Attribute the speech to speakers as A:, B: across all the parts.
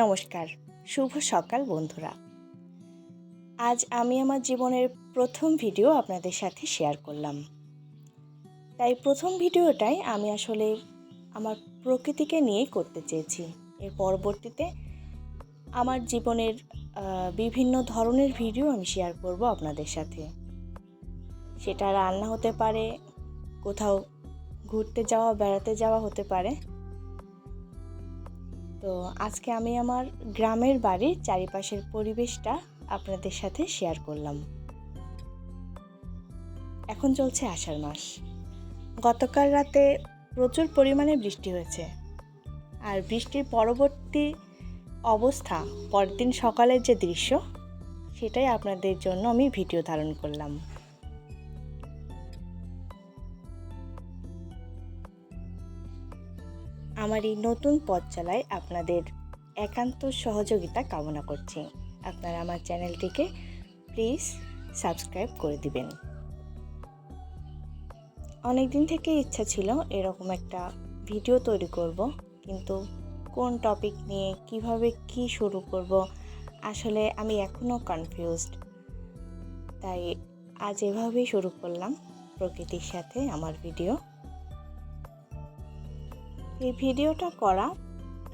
A: নমস্কার, শুভ সকাল বন্ধুরা। আজ আমি আমার জীবনের প্রথম ভিডিও আপনাদের সাথে শেয়ার করলাম। তাই প্রথম ভিডিওটাই আমি আসলে আমার প্রকৃতিকে নিয়েই করতে চেয়েছি। এর পরবর্তীতে আমার জীবনের বিভিন্ন ধরনের ভিডিও আমি শেয়ার করব আপনাদের সাথে। সেটা রান্না হতে পারে, কোথাও ঘুরতে যাওয়া, বেড়াতে যাওয়া হতে পারে তো আজকে আমি আমার গ্রামের বাড়ির চারিপাশের পরিবেশটা আপনাদের সাথে শেয়ার করলাম। এখন চলছে আষাঢ় মাস। গতকাল রাতে প্রচুর পরিমাণে বৃষ্টি হয়েছে। আর বৃষ্টির পরবর্তী অবস্থা, পরের দিন সকালের যে দৃশ্য, সেটাই আপনাদের জন্য আমি ভিডিও ধারণ করলাম। আমার এই নতুন পথ চালায় আপনাদের একান্ত সহযোগিতা কামনা করছি। আপনারা আমার চ্যানেলটিকে প্লিজ সাবস্ক্রাইব করে দিবেন। অনেক দিন থেকে ইচ্ছা ছিল এরকম একটা ভিডিও তৈরি করব, কিন্তু কোন টপিক নিয়ে, কীভাবে কি শুরু করব, আসলে আমি এখনও কনফিউজড তাই আজ এভাবেই শুরু করলাম প্রকৃতির সাথে আমার ভিডিও। এই ভিডিওটা করা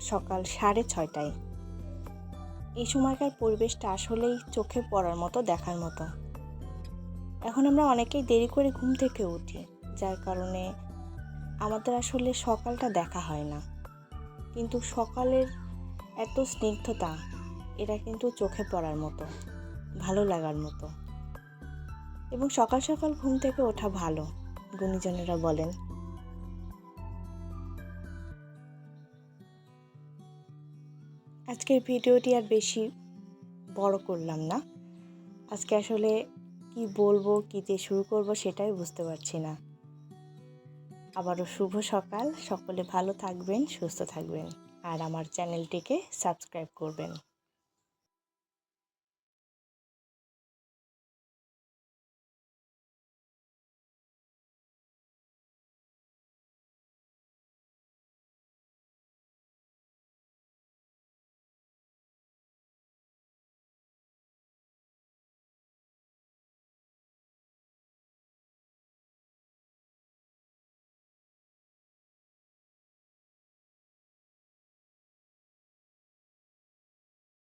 A: সকাল সাড়ে ছয়টায়। এই সময়কার পরিবেশটা আসলেই চোখে পড়ার মতো, দেখার মতো। এখন আমরা অনেকেই দেরি করে ঘুম থেকে উঠি, যার কারণে আমাদের আসলে সকালটা দেখা হয় না। কিন্তু সকালের এত স্নিগ্ধতা, এটা কিন্তু চোখে পড়ার মতো, ভালো লাগার মতো। এবং সকাল সকাল ঘুম থেকে ওঠা ভালো, গুণীজনেরা বলেন। আজকের ভিডিওটি আর বেশি বড় করলাম না। আজকে আসলে কি বলব, কি দিয়ে শুরু করব সেটাই বুঝতে পারছি না। আবারও শুভ সকাল, সকলে ভালো থাকবেন, সুস্থ থাকবেন, আর আমার চ্যানেলটিকে সাবস্ক্রাইব করবেন।